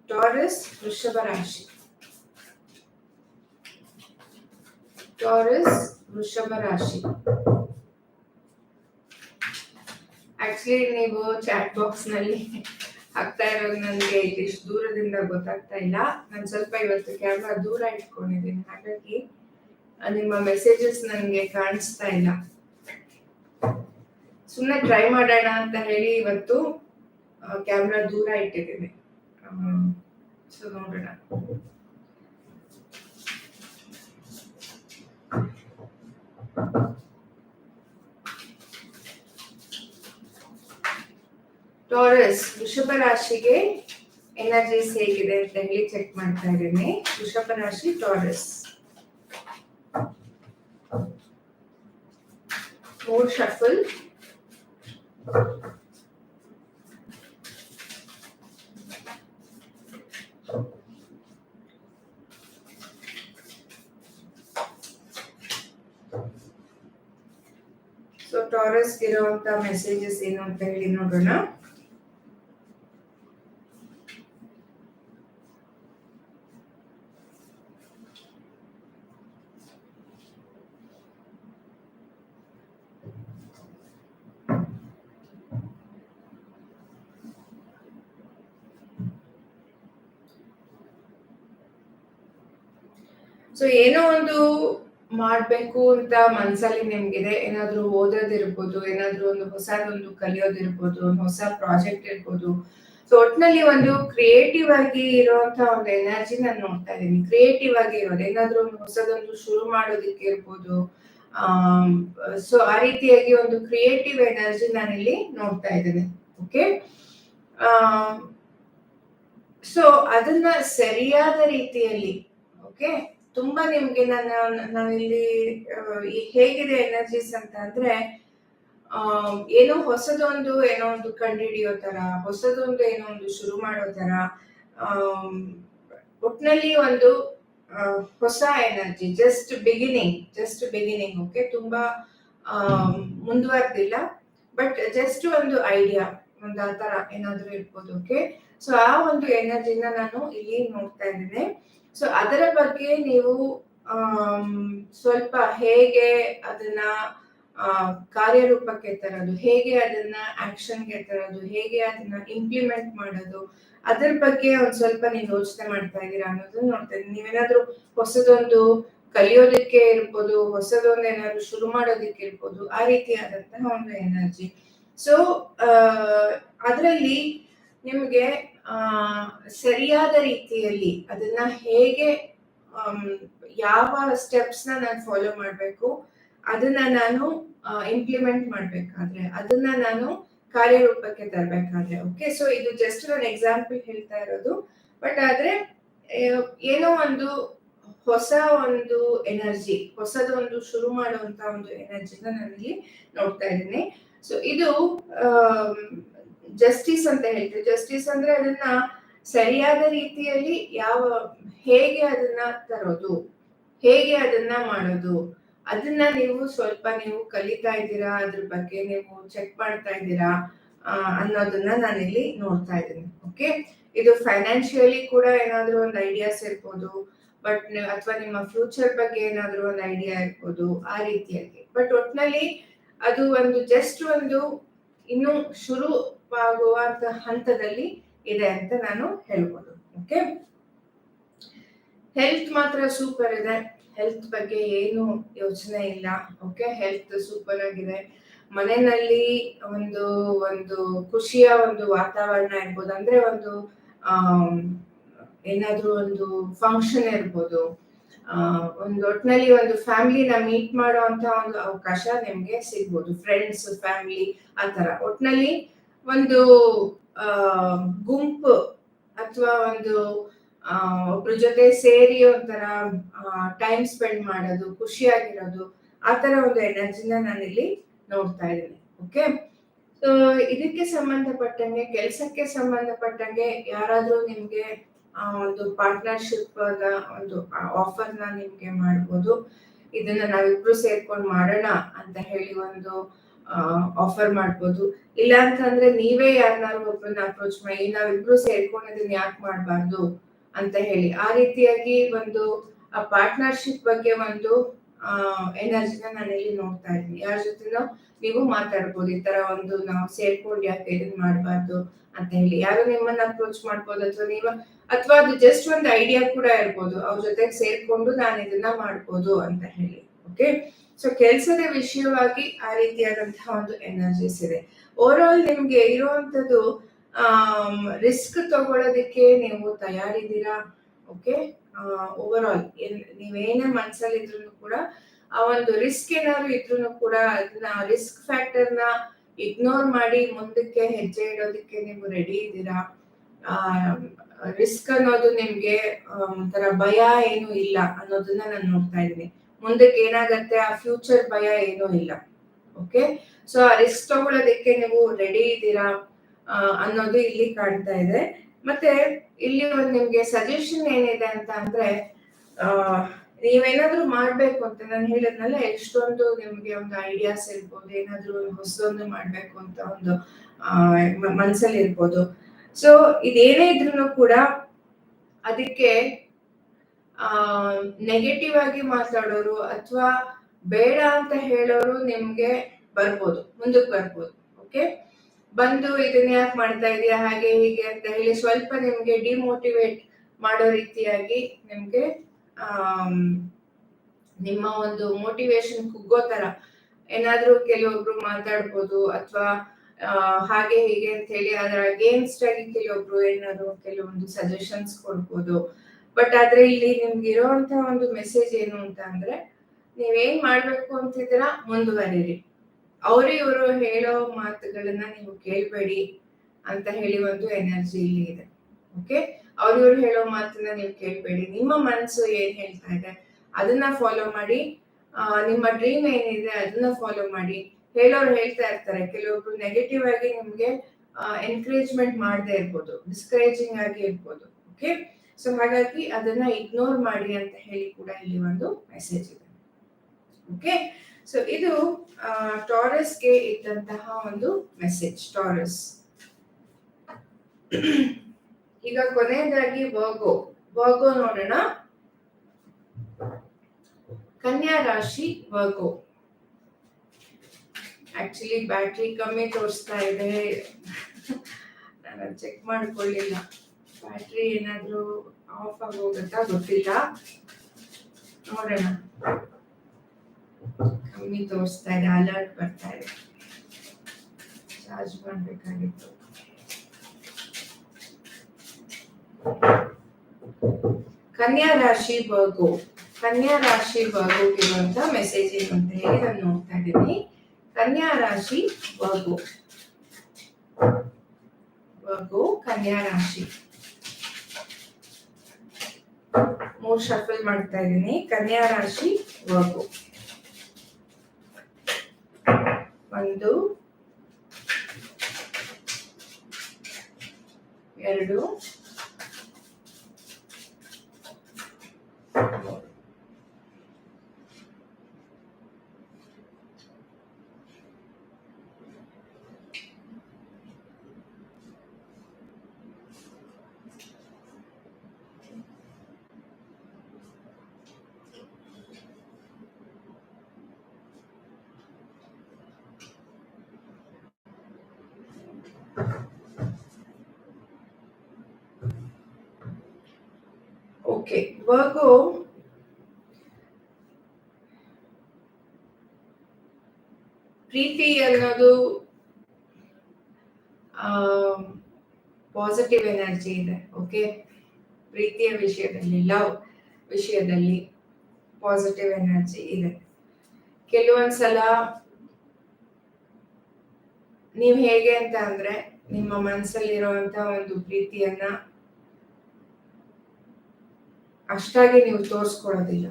ಟಾರಸ್ ವೃಷಭ ರಾಶಿ ಟಾರಸ್ ವೃಷಭ ರಾಶಿ ಆಕ್ಚುಲಿ ನೀವು ಚಾಟ್ ಬಾಕ್ಸ್ನಲ್ಲಿ ಹಾಕ್ತಾ ಇರೋದು ನನಗೆ ಇಷ್ಟು ದೂರದಿಂದ ಗೊತ್ತಾಗ್ತಾ ಇಲ್ಲ. ನಾನು ಸ್ವಲ್ಪ ಇವತ್ತು ಕ್ಯಾಮ್ರಾ ದೂರ ಇಟ್ಕೊಂಡಿದ್ದೀನಿ. ಹಾಗಾಗಿ ನಿಮ್ಮ ಮೆಸೇಜಸ್ ನನಗೆ ಕಾಣಿಸ್ತಾ ಇಲ್ಲ. ಸುಮ್ಮನೆ ಟ್ರೈ ಮಾಡೋಣ ಅಂತ ಹೇಳಿ ಇವತ್ತು ಕ್ಯಾಮ್ರಾ ದೂರ ಇಟ್ಟಿದ್ದೀನಿ. ಸೊ ನೋಡೋಣ. ಟಾರಸ್ ವೃಷಭ ರಾಶಿಗೆ ಎನರ್ಜೀಸ್ ಹೇಗಿದೆ ಅಂತ ಹೇಳಿ ಚೆಕ್ ಮಾಡ್ತಾ ಇದ್ದೀನಿ ವೃಷಭ ರಾಶಿ ಟಾರಸ್ ಮೂರ್ ಶಫಲ್ ಸೊ ಸೊ ಟಾರಸ್ ಇರುವಂತ ಮೆಸೇಜಸ್ ಏನು ಅಂತ ಹೇಳಿ ನೋಡೋಣ ಸೊ ಏನೋ ಒಂದು ಮಾಡ್ಬೇಕು ಅಂತ ಮನ್ಸಲ್ಲಿ ನಿಮ್ಗಿದೆ. ಏನಾದ್ರೂ ಓದೋದಿರ್ಬೋದು, ಏನಾದ್ರೂ ಒಂದು ಹೊಸದೊಂದು ಕಲಿಯೋದಿರ್ಬೋದು, ಒಂದು ಹೊಸ ಪ್ರಾಜೆಕ್ಟ್ ಇರ್ಬೋದು. ಸೊ ಒಟ್ಟಿನಲ್ಲಿ ಒಂದು ಕ್ರಿಯೇಟಿವ್ ಆಗಿ ಇರುವಂತ ಒಂದು ಎನರ್ಜಿ ನಾನು ನೋಡ್ತಾ ಇದ್ದೀನಿ. ಕ್ರಿಯೇಟಿವ್ ಆಗಿ ಇರೋದು. ಏನಾದ್ರೂ ಒಂದು ಹೊಸದೊಂದು ಶುರು ಮಾಡೋದಿಕ್ಕೆ ಇರ್ಬೋದು. ಸೊ ಆ ರೀತಿಯಾಗಿ ಒಂದು ಕ್ರಿಯೇಟಿವ್ ಎನರ್ಜಿ ನಾನಿಲ್ಲಿ ನೋಡ್ತಾ ಇದ್ದೇನೆ. ಓಕೆ ಸೊ ಅದನ್ನ ಸರಿಯಾದ ರೀತಿಯಲ್ಲಿ ಓಕೆ ತುಂಬಾ ನಿಮ್ಗೆ ನನ್ನ ನಾವಿಲ್ಲಿ ಹೇಗಿದೆ ಎನರ್ಜೀಸ್ ಅಂತ ಅಂದ್ರೆ ಏನೋ ಹೊಸದೊಂದು ಏನೋ ಒಂದು ಕಂಡುಹಿಡಿಯೋ ತರ, ಹೊಸದೊಂದು ಏನೋ ಒಂದು ಶುರು ಮಾಡೋ ತರ ಒಟ್ನಲ್ಲಿ ಒಂದು ಹೊಸ energy just beginning just beginning okay ತುಂಬಾ ಮುಂದುವರೆದಿಲ್ಲ ಬಟ್ ಜಸ್ಟ್ ಒಂದು ಐಡಿಯಾ ಒಂದು ಆ ತರ ಏನಾದ್ರೂ ಇರ್ಬೋದು ಓಕೆ ಸೊ ಆ ಒಂದು ಎನರ್ಜಿನ ನಾನು ಇಲ್ಲಿ ನೋಡ್ತಾ ಇದ್ದೇನೆ. ಸೊ ಅದರ ಬಗ್ಗೆ ನೀವು ಸ್ವಲ್ಪ ಹೇಗೆ ಅದನ್ನ ಕಾರ್ಯರೂಪಕ್ಕೆ ತರೋದು, ಹೇಗೆ ಅದನ್ನ ಆಕ್ಷನ್ಗೆ ತರೋದು, ಹೇಗೆ ಅದನ್ನ ಇಂಪ್ಲಿಮೆಂಟ್ ಮಾಡೋದು, ಅದ್ರ ಬಗ್ಗೆ ಒಂದ್ ಸ್ವಲ್ಪ ನೀವು ಯೋಚನೆ ಮಾಡ್ತಾ ಇದ್ದೀರಾ ಅನ್ನೋದನ್ನ ನೋಡ್ತಾ ಇದ್ದೀನಿ. ನೀವೇನಾದ್ರೂ ಹೊಸದೊಂದು ಕಲಿಯೋದಕ್ಕೆ ಇರ್ಬೋದು, ಹೊಸದೊಂದು ಏನಾದ್ರು ಶುರು ಮಾಡೋದಕ್ಕೆ ಇರ್ಬೋದು, ಆ ರೀತಿಯಾದಂತಹ ಒಂದು ಎನರ್ಜಿ ಸೊ ಅದರಲ್ಲಿ ನಿಮಗೆ ಸರಿಯಾದ ರೀತಿಯಲ್ಲಿ ಅದನ್ನ ಹೇಗೆ ಯಾವ ಸ್ಟೆಪ್ಸ್ನ ನಾನು ಫಾಲೋ ಮಾಡಬೇಕು, ಅದನ್ನ ನಾನು ಇಂಪ್ಲಿಮೆಂಟ್ ಮಾಡಬೇಕಾದ್ರೆ, ಅದನ್ನ ನಾನು ಕಾರ್ಯರೂಪಕ್ಕೆ ತರಬೇಕಾದ್ರೆ ಓಕೆ ಸೊ ಇದು ಜಸ್ಟ್ ನಾನು ಎಕ್ಸಾಂಪಲ್ ಹೇಳ್ತಾ ಇರೋದು. ಬಟ್ ಆದ್ರೆ ಏನೋ ಒಂದು ಹೊಸ ಒಂದು ಎನರ್ಜಿ ಹೊಸದೊಂದು ಶುರು ಮಾಡುವಂತ ಒಂದು ಎನರ್ಜಿನ ನಾನಿಲ್ಲಿ ನೋಡ್ತಾ ಇದ್ದೀನಿ. ಸೊ ಇದು ಜಸ್ಟಿಸ್ ಅಂತ ಹೇಳ್ತೀವಿ ಜಸ್ಟಿಸ್ ಅಂದ್ರೆ ಅದನ್ನ ಸರಿಯಾದ ರೀತಿಯಲ್ಲಿ ಯಾವ, ಹೇಗೆ ಅದನ್ನ ತರೋದು, ಹೇಗೆ ಅದನ್ನ ಮಾಡೋದು, ಅದನ್ನ ನೀವು ಸ್ವಲ್ಪ ನೀವು ಕಲಿತಾ ಇದ್ದೀರಾ, ಅದ್ರ ಬಗ್ಗೆ ನೀವು ಚೆಕ್ ಮಾಡ್ತಾ ಇದ್ದೀರಾ ಅನ್ನೋದನ್ನ ನಾನಿಲ್ಲಿ ನೋಡ್ತಾ ಇದ್ದೀನಿ. ಓಕೆ ಇದು ಫೈನಾನ್ಷಿಯಲಿ ಕೂಡ ಏನಾದ್ರೂ ಒಂದು ಐಡಿಯಾಸ್ ಇರ್ಬೋದು ಬಟ್ ಅಥವಾ ನಿಮ್ಮ ಫ್ಯೂಚರ್ ಬಗ್ಗೆ ಏನಾದ್ರೂ ಒಂದು ಐಡಿಯಾ ಇರ್ಬೋದು, ಆ ರೀತಿಯಾಗಿ ಬಟ್ ಒಟ್ನಲ್ಲಿ ಅದು ಒಂದು ಜಸ್ಟ್ ಒಂದು ಇನ್ನು ಶುರುವಾಗುವಂತ ಹಂತದಲ್ಲಿ ಇದೆ ಅಂತ ನಾನು ಹೇಳ್ಬೋದು ಓಕೆ ಹೆಲ್ತ್ ಮಾತ್ರ ಸೂಪರ್ ಇದೆ. ಹೆಲ್ತ್ ಬಗ್ಗೆ ಏನು ಯೋಚನೆ ಇಲ್ಲ ಓಕೆ ಹೆಲ್ತ್ ಸೂಪರ್ ಆಗಿದೆ. ಮನೆಯಲ್ಲಿ ಒಂದು ಒಂದು ಖುಷಿಯ ಒಂದು ವಾತಾವರಣ ಇರ್ಬೋದು, ಅಂದ್ರೆ ಒಂದು ಏನಾದ್ರೂ ಒಂದು ಫಂಕ್ಷನ್ ಇರ್ಬೋದು. ಒಂದು ಒಟ್ಟಿನಲ್ಲಿ ಒಂದು ಫ್ಯಾಮಿಲಿನ ಮೀಟ್ ಮಾಡುವಂತ ಒಂದು ಅವಕಾಶ ನಿಮ್ಗೆ ಸಿಗ್ಬೋದು. ಫ್ರೆಂಡ್ಸ್ ಫ್ಯಾಮಿಲಿ ಆ ತರ ಒಟ್ನಲ್ಲಿ ಒಂದು ಗುಂಪು ಅಥವಾ ಒಂದು ಒಬ್ರ ಜೊತೆ ಸೇರಿ ಒಂಥರ ಟೈಮ್ ಸ್ಪೆಂಡ್ ಮಾಡೋದು, ಖುಷಿಯಾಗಿರೋದು, ಆ ತರ ಒಂದು ಎನರ್ಜಿನ ನಾನಿಲ್ಲಿ ನೋಡ್ತಾ ಇದ್ದೀನಿ ಓಕೆ ಸೊ ಇದಕ್ಕೆ ಸಂಬಂಧಪಟ್ಟಂಗೆ, ಕೆಲಸಕ್ಕೆ ಸಂಬಂಧಪಟ್ಟಂಗೆ ಯಾರಾದ್ರೂ ನಿಮ್ಗೆ ಒಂದು ಪಾರ್ಟ್ನರ್ಶಿಪ್ ಒಂದು ಆಫರ್ನ ನಿಮ್ಗೆ ಮಾಡ್ಬೋದು. ಇದನ್ನ ನಾವಿಬ್ರು ಸೇರ್ಕೊಂಡು ಮಾಡೋಣ ಅಂತ ಹೇಳಿ ಒಂದು ಆಫರ್ ಮಾಡ್ಬೋದು. ಇಲ್ಲ ಅಂತಂದ್ರೆ ನೀವೇ ಯಾರನ್ನಾರು ಒಬ್ಬರನ್ನ ಅಪ್ರೋಚ್ ಮಾಡಿ, ನಾವಿಬ್ರು ಸೇರ್ಕೊಂಡು ಇದನ್ನ ಯಾಕೆ ಮಾಡಬಾರ್ದು ಅಂತ ಹೇಳಿ. ಆ ರೀತಿಯಾಗಿ ಒಂದು, ಆ ಪಾರ್ಟ್ನರ್ಶಿಪ್ ಬಗ್ಗೆ ಒಂದು ಎನರ್ಜಿನ ನಾನು ಇಲ್ಲಿ ನೋಡ್ತಾ ಇದ್ದೀನಿ. ಯಾರ ಜೊತೆನೂ ನೀವು ಮಾತಾಡ್ಬೋದು. ಈ ತರ ಒಂದು ನಾವು ಸೇರ್ಕೊಂಡು ಯಾಕೆ ಇದನ್ನ ಮಾಡಬಾರ್ದು ಅಂತ ಹೇಳಿ. ಯಾರು ನಿಮ್ಮನ್ನ ಅಪ್ರೋಚ್ ಮಾಡ್ಬೋದು ಅಥವಾ ನೀವ, ಅಥವಾ ಅದು ಜಸ್ಟ್ ಒಂದು ಐಡಿಯಾ ಕೂಡ ಇರ್ಬೋದು. ಅವ್ರ ಜೊತೆಗೆ ಸೇರ್ಕೊಂಡು ನಾನು ಇದನ್ನ ಮಾಡ್ಬೋದು ಅಂತ ಹೇಳಿ. ಓಕೆ ಸೊ ಕೆಲಸದ ವಿಷಯವಾಗಿ ಆ ರೀತಿಯಾದಂತಹ ಒಂದು ಎನರ್ಜೀಸ್ ಇದೆ. ಓವರ್ ಆಲ್ ನಿಮ್ಗೆ ಇರುವಂತದ್ದು ರಿಸ್ಕ್ ತಗೊಳ್ಳೋದಕ್ಕೆ ನೀವು ತಯಾರಿದ್ದೀರಾ? ಓಕೆ ಓವರ್ ಆಲ್ ನೀವೇನೇ ಮನ್ಸಲ್ಲಿ ಇದ್ರು ಕೂಡ ಆ ಒಂದು ರಿಸ್ಕ್ ಏನಾದ್ರು ಇದ್ರು ಕೂಡ ಅದನ್ನ ರಿಸ್ಕ್ ಫ್ಯಾಕ್ಟರ್ನ ಇಗ್ನೋರ್ ಮಾಡಿ ಮುಂದಕ್ಕೆ ಹೆಜ್ಜೆ ಇಡೋದಕ್ಕೆ ನೀವು ರೆಡಿ ಇದ್ದೀರಾ? ರಿಸ್ಕ್ ಅನ್ನೋದು ನಿಮ್ಗೆ ಒಂಥರ ಭಯ ಏನು ಇಲ್ಲ ಅನ್ನೋದನ್ನ ನಾನು ನೋಡ್ತಾ ಇದ್ದೀನಿ. ಮುಂದಕ್ಕೆ ಏನಾಗತ್ತೆ? ಆ ಫ್ಯೂಚರ್ ಭಯ ಏನೂ ಇಲ್ಲ. ಓಕೆ ಸೊ ಆ ರಿಸ್ಕ್ ತಗೊಳ್ಳೋದಕ್ಕೆ ನೀವು ರೆಡಿ ಇದ್ದೀರಾ? ಅನ್ನೋದು ಇಲ್ಲಿ ಕಾಣ್ತಾ ಇದೆ. ಮತ್ತೆ ಇಲ್ಲಿ ಒಂದು ನಿಮ್ಗೆ ಸಜೆಷನ್ ಏನಿದೆ ಅಂತ ಅಂದ್ರೆ ನೀವೇನಾದ್ರೂ ಮಾಡ್ಬೇಕು ಅಂತ ನಾನು ಹೇಳಿದ್ನಲ್ಲ, ಎಷ್ಟೊಂದು ನಿಮ್ಗೆ ಒಂದು ಐಡಿಯಾಸ್ ಇರ್ಬೋದು, ಏನಾದ್ರೂ ಹೊಸದೊಂದು ಮಾಡ್ಬೇಕು ಅಂತ ಒಂದು ಮನ್ಸಲ್ಲಿ ಇರ್ಬೋದು. ಸೊ ಇದೇನೇ ಇದ್ರೂ ಕೂಡ ಅದಕ್ಕೆ ನೆಗೆಟಿವ್ ಆಗಿ ಮಾತಾಡೋರು ಅಥವಾ ಬೇಡ ಅಂತ ಹೇಳೋರು ನಿಮ್ಗೆ ಬರ್ಬೋದು, ಮುಂದಕ್ಕೆ ಬರ್ಬೋದು ಓಕೆ ಬಂದು ಇದನ್ನ ಯಾಕೆ ಮಾಡ್ತಾ ಇದೀಯಾ, ಹಾಗೆ ಹೀಗೆ ಅಂತ ಹೇಳಿ ಸ್ವಲ್ಪ ನಿಮ್ಗೆ ಡಿಮೋಟಿವೇಟ್ ಮಾಡೋ ರೀತಿಯಾಗಿ ನಿಮ್ಗೆ ನಿಮ್ಮ ಒಂದು ಮೋಟಿವೇಶನ್ ಕುಗ್ಗೋ ತರ. ಏನಾದ್ರೂ ಕೆಲವೊಬ್ರು ಮಾತಾಡ್ಬೋದು ಅಥವಾ ಹಾಗೆ ಹೀಗೆ ಅಂತ ಹೇಳಿ ಅದರ ಅಗೇನ್ಸ್ಟ್ ಆಗಿ ಕೆಲವೊಬ್ರು ಏನಾದ್ರು ಕೆಲವೊಂದು ಸಜೆಷನ್ಸ್ ಕೊಡ್ಬೋದು. ಬಟ್ ಆದ್ರೆ ಇಲ್ಲಿ ನಿಮ್ಗೆ ಇರೋಂತ ಒಂದು ಮೆಸೇಜ್ ಏನು ಅಂತ ಅಂದ್ರೆ ನೀವೇನ್ ಮಾಡ್ಬೇಕು ಅಂತಿದ್ದೀರಾ ಮುಂದುವರಿರಿ. ಅವರು ಇವರು ಹೇಳೋ ಮಾತುಗಳನ್ನ ನೀವು ಕೇಳ್ಬೇಡಿ ಅಂತ ಹೇಳಿ ಒಂದು ಎನರ್ಜಿ ಇಲ್ಲಿ ಇದೆ. ಓಕೆ ಅವ್ರು ಇವ್ರು ಹೇಳೋ ಮಾತನ್ನ ನೀವು ಕೇಳ್ಬೇಡಿ. ನಿಮ್ಮ ಮನಸ್ಸು ಏನ್ ಹೇಳ್ತಾ ಇದೆ, ಅದನ್ನ ಫಾಲೋ ಮಾಡಿ. ನಿಮ್ಮ ಡ್ರೀಮ್ ಏನಿದೆ ಅದನ್ನ ಫಾಲೋ ಮಾಡಿ. ಹೇಳೋರು ಹೇಳ್ತಾ ಇರ್ತಾರೆ, ಕೆಲವೊಬ್ರು ನೆಗೆಟಿವ್ ಆಗಿ ನಿಮ್ಗೆ ಎನ್ಕರೇಜ್ಮೆಂಟ್ ಮಾಡದೇ ಇರ್ಬೋದು ಡಿಸ್ಕರೇಜಿಂಗ್ ಆಗಿ ಇರ್ಬೋದು. ಓಕೆ ಸೊ ಹಾಗಾಗಿ ಅದನ್ನ ಇಗ್ನೋರ್ ಮಾಡಿ ಅಂತ ಹೇಳಿ ಕೂಡ ಇಲ್ಲಿ ಒಂದು ಮೆಸೇಜ್ ಇದೆ. ಓಕೆ ಸೊ ಇದು ಟಾರಸ್ಗೆ ಇದ್ದಂತಹ ಒಂದು ಮೆಸೇಜ್ ಟಾರಸ್ ಈಗ ಕೊನೆಯದಾಗಿ ವರ್ಗೋ ವರ್ಗೋ ನೋಡೋಣ. ಕನ್ಯಾ ರಾಶಿ ವರ್ಗೋ ಆಕ್ಚುಲಿ ಬ್ಯಾಟ್ರಿ ಕಮ್ಮಿ ತೋರಿಸ್ತಾ ಇದೆ. ನಾನು ಚೆಕ್ ಮಾಡ್ಕೊಳ್ಳಿಲ್ಲ. ಬ್ಯಾಟ್ರಿ ಏನಾದ್ರೂ ಆಫ್ ಆಗಿ ಗೊತ್ತಿಲ್ಲ. ನೋಡೋಣ. ಕಮ್ಮಿ ತೋರಿಸ್ತಾ ಇದೆ ಅಲರ್ಟ್ ಬರ್ತಾ ಇದೆ. ಚಾರ್ಜ್ ಮಾಡ್ಬೇಕಾಗಿತ್ತು. ಕನ್ಯಾ ರಾಶಿ ಬರ್ಗೋ ಕನ್ಯಾ ರಾಶಿ ಬರ್ಗೋಗಿರುವಂತ ಮೆಸೇಜ್ ಏನು ಅಂತ ಹೇಳಿ ನಾನು ನೋಡ್ತಾ ಇದ್ದೀನಿ. ಕನ್ಯಾ ರಾಶಿ ಬರ್ಗು ಬರ್ಗೋ ಕನ್ಯಾ ರಾಶಿ ಮೂರ್ ಶಫಲ್ ಮಾಡ್ತಾ ಇದ್ದೀನಿ. ಕನ್ಯಾ ರಾಶಿ ವಗು. ಒಂದು ಎರಡು ಮೂರು. ವರ್ಗೋ ಪ್ರೀತಿ ಅನ್ನೋದು ಪಾಸಿಟಿವ್ ಎನರ್ಜಿ ಇದೆ ಓಕೆ ಪ್ರೀತಿಯ ವಿಷಯದಲ್ಲಿ ಲವ್ ವಿಷಯದಲ್ಲಿ ಪಾಸಿಟಿವ್ ಎನರ್ಜಿ ಇದೆ. ಕೆಲವೊಂದ್ಸಲ ನೀವು ಹೇಗೆ ಅಂತ ಅಂದ್ರೆ, ನಿಮ್ಮ ಮನಸ್ಸಲ್ಲಿರುವಂತ ಒಂದು ಪ್ರೀತಿಯನ್ನ ಅಷ್ಟಾಗಿ ನೀವು ತೋರಿಸ್ಕೊಳ್ಳೋದಿಲ್ಲ.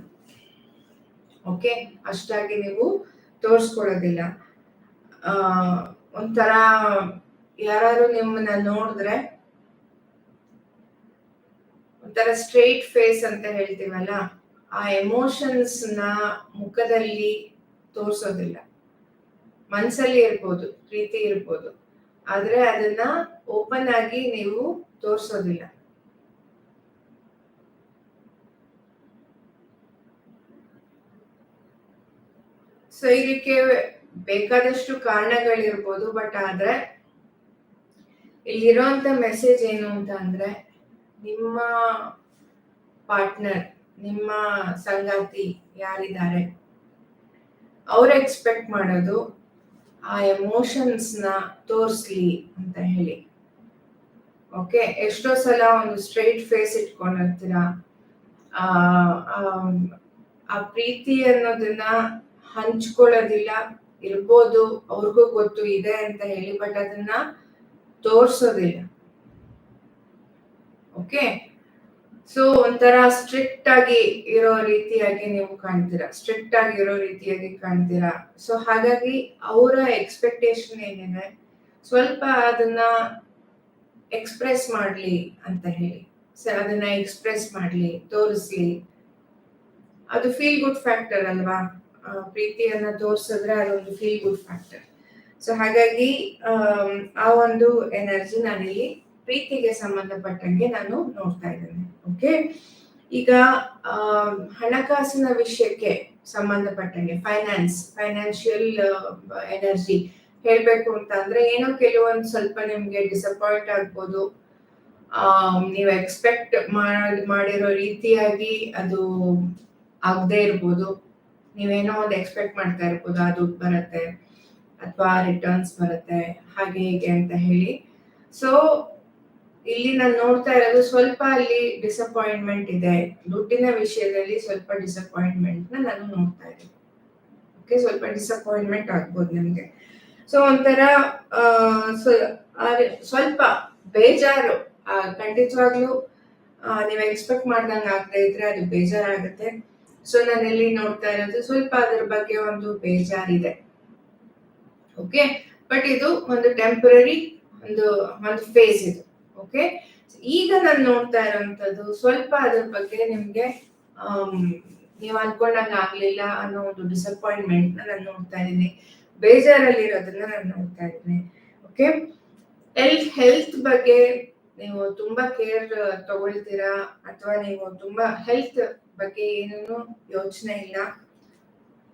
ಓಕೆ ಅಷ್ಟಾಗಿ ನೀವು ತೋರಿಸ್ಕೊಳ್ಳೋದಿಲ್ಲ. ಒಂಥರ ಯಾರು ನಿಮ್ಮನ್ನ ನೋಡಿದ್ರೆ ಒಂಥರ ಸ್ಟ್ರೈಟ್ ಫೇಸ್ ಅಂತ ಹೇಳ್ತೀವಲ್ಲ, ಆ ಎಮೋಷನ್ಸ್ನ ಮುಖದಲ್ಲಿ ತೋರಿಸೋದಿಲ್ಲ. ಮನ್ಸಲ್ಲಿ ಇರ್ಬೋದು, ಪ್ರೀತಿ ಇರ್ಬೋದು. ಆದ್ರೆ ಅದನ್ನ ಓಪನ್ ಆಗಿ ನೀವು ತೋರ್ಸೋದಿಲ್ಲ. ಸೊ ಇದಕ್ಕೆ ಬೇಕಾದಷ್ಟು ಕಾರಣಗಳಿರ್ಬೋದು ಬಟ್ ಆದ್ರೆ ಇಲ್ಲಿರೋಂತ ಮೆಸೇಜ್ ಏನು ಅಂತ ಅಂದ್ರೆ ನಿಮ್ಮ ಪಾರ್ಟ್ನರ್ ನಿಮ್ಮ ಸಂಗಾತಿ ಯಾರಿದ್ದಾರೆ, ಅವ್ರು ಎಕ್ಸ್ಪೆಕ್ಟ್ ಮಾಡೋದು ಆ ಎಮೋಷನ್ಸ್ನ ತೋರಿಸ್ಲಿ ಅಂತ ಹೇಳಿ. ಓಕೆ ಎಷ್ಟೋ ಸಲ ಒಂದು ಸ್ಟ್ರೈಟ್ ಫೇಸ್ ಇಟ್ಕೊಂಡಿರ್ತೀರ? ಆ ಪ್ರೀತಿ ಅನ್ನೋದನ್ನ ಹಂಚ್ಕೊಳ್ಳೋದಿಲ್ಲ. ಇರ್ಬೋದು, ಅವ್ರಿಗೂ ಗೊತ್ತು ಇದೆ ಅಂತ ಹೇಳಿ ಬಟ್ ಅದನ್ನ ತೋರ್ಸೋದಿಲ್ಲ. ಓಕೆ ಸೊ ಒಂಥರ ಸ್ಟ್ರಿಕ್ಟ್ ಆಗಿ ಇರೋ ರೀತಿಯಾಗಿ ನೀವು ಕಾಣ್ತೀರಾ? ಸ್ಟ್ರಿಕ್ಟ್ ಆಗಿ ಇರೋ ರೀತಿಯಾಗಿ ಕಾಣ್ತೀರಾ? ಸೊ ಹಾಗಾಗಿ ಅವರ ಎಕ್ಸ್ಪೆಕ್ಟೇಷನ್ ಏನಿದೆ? ಸ್ವಲ್ಪ ಅದನ್ನ ಎಕ್ಸ್ಪ್ರೆಸ್ ಮಾಡ್ಲಿ ಅಂತ ಹೇಳಿ. ಸೊ, ಅದನ್ನ ಎಕ್ಸ್ಪ್ರೆಸ್ ಮಾಡ್ಲಿ, ತೋರಿಸ್ಲಿ. ಅದು ಫೀಲ್ ಗುಡ್ ಫ್ಯಾಕ್ಟರ್ ಅಲ್ವಾ? ಪ್ರೀತಿಯನ್ನ ತೋರ್ಸಿದ್ರೆ ಅದೊಂದು ಫೀಲ್ ಗುಡ್ ಫ್ಯಾಕ್ಟರ್ ಸೊ ಹಾಗಾಗಿ ಆ ಒಂದು ಎನರ್ಜಿ ನಾನಿಲ್ಲಿ ಪ್ರೀತಿಗೆ ಸಂಬಂಧಪಟ್ಟಂಗೆ ನಾನು ನೋಡ್ತಾ ಇದ್ದೇನೆ. ಓಕೆ ಈಗ ಹಣಕಾಸಿನ ವಿಷಯಕ್ಕೆ ಸಂಬಂಧಪಟ್ಟಂಗೆ ಫೈನಾನ್ಸ್ ಫೈನಾನ್ಷಿಯಲ್ ಎನರ್ಜಿ ಹೇಳ್ಬೇಕು ಅಂತ ಅಂದ್ರೆ ಏನೋ ಕೆಲವೊಂದು ಸ್ವಲ್ಪ ನಿಮ್ಗೆ ಡಿಸಪಾಯಿಂಟ್ ಆಗ್ಬೋದು. ನೀವು ಎಕ್ಸ್ಪೆಕ್ಟ್ ಮಾಡಿರೋ ರೀತಿಯಾಗಿ ಅದು ಆಗದೆ ಇರ್ಬೋದು. ನೀವೇನೋ ಒಂದು ಎಕ್ಸ್ಪೆಕ್ಟ್ ಮಾಡ್ತಾ ಇರ್ಬೋದು ಆ ದುಡ್ಡು ಬರುತ್ತೆ ಅಥವಾ ರಿಟರ್ನ್ಸ್ ಬರುತ್ತೆ, ಹಾಗೆ ಹೀಗೆ ಅಂತ ಹೇಳಿ. ಸೊ ಇಲ್ಲಿ ನಾನು ನೋಡ್ತಾ ಇರೋದು ಸ್ವಲ್ಪ ಅಲ್ಲಿ ಡಿಸಪಾಯಿಂಟ್ಮೆಂಟ್ ಇದೆ. ದುಡ್ಡಿನ ವಿಷಯದಲ್ಲಿ ಸ್ವಲ್ಪ ಡಿಸಪಾಯಿಂಟ್ಮೆಂಟ್ ನಾನು ನೋಡ್ತಾ ಇದ್ದೀನಿ. ಓಕೆ ಸ್ವಲ್ಪ ಡಿಸಪಾಯಿಂಟ್ಮೆಂಟ್ ಆಗ್ಬೋದು ನಿಮಗೆ. ಸೊ ಒಂಥರ ಸ್ವಲ್ಪ ಬೇಜಾರು. ಖಂಡಿತವಾಗ್ಲೂ ನೀವು ಎಕ್ಸ್ಪೆಕ್ಟ್ ಮಾಡ್ದಂಗೆ ಆಗದೆ ಇದ್ರೆ ಅದು ಬೇಜಾರಾಗುತ್ತೆ. ಸೊ ನಾನು ಇಲ್ಲಿ ನೋಡ್ತಾ ಇರೋದು ಸ್ವಲ್ಪ ಅದ್ರ ಬಗ್ಗೆ ಒಂದು ಬೇಜಾರಿದೆ. ಓಕೆ ಬಟ್ ಇದು ಒಂದು ಟೆಂಪರರಿ ಒಂದು ಒಂದು ಫೇಸ್ ಇದು. ಓಕೆ ಈಗ ನಾನು ನೋಡ್ತಾ ಇರೋಂಥದ್ದು ಸ್ವಲ್ಪ ಅದ್ರ ಬಗ್ಗೆ ನಿಮ್ಗೆ ಆಮ್, ನೀವು ಅನ್ಕೊಂಡಂಗ ಆಗ್ಲಿಲ್ಲ ಅನ್ನೋ ಒಂದು ಡಿಸಪಾಯಿಂಟ್ಮೆಂಟ್ ನಾನು ನೋಡ್ತಾ ಇದ್ದೀನಿ. ಬೇಜಾರಲ್ಲಿರೋದನ್ನ ನಾನು ನೋಡ್ತಾ ಇದ್ದೀನಿ. ಓಕೆ ಹೆಲ್ತ್ ಹೆಲ್ತ್ ಬಗ್ಗೆ ನೀವು ತುಂಬಾ ಕೇರ್ ತಗೊಳ್ತೀರಾ? ಅಥವಾ ನೀವು ತುಂಬಾ ಹೆಲ್ತ್ ಬಗ್ಗೆ ಏನೂ ಯೋಚನೆ ಇಲ್ಲ.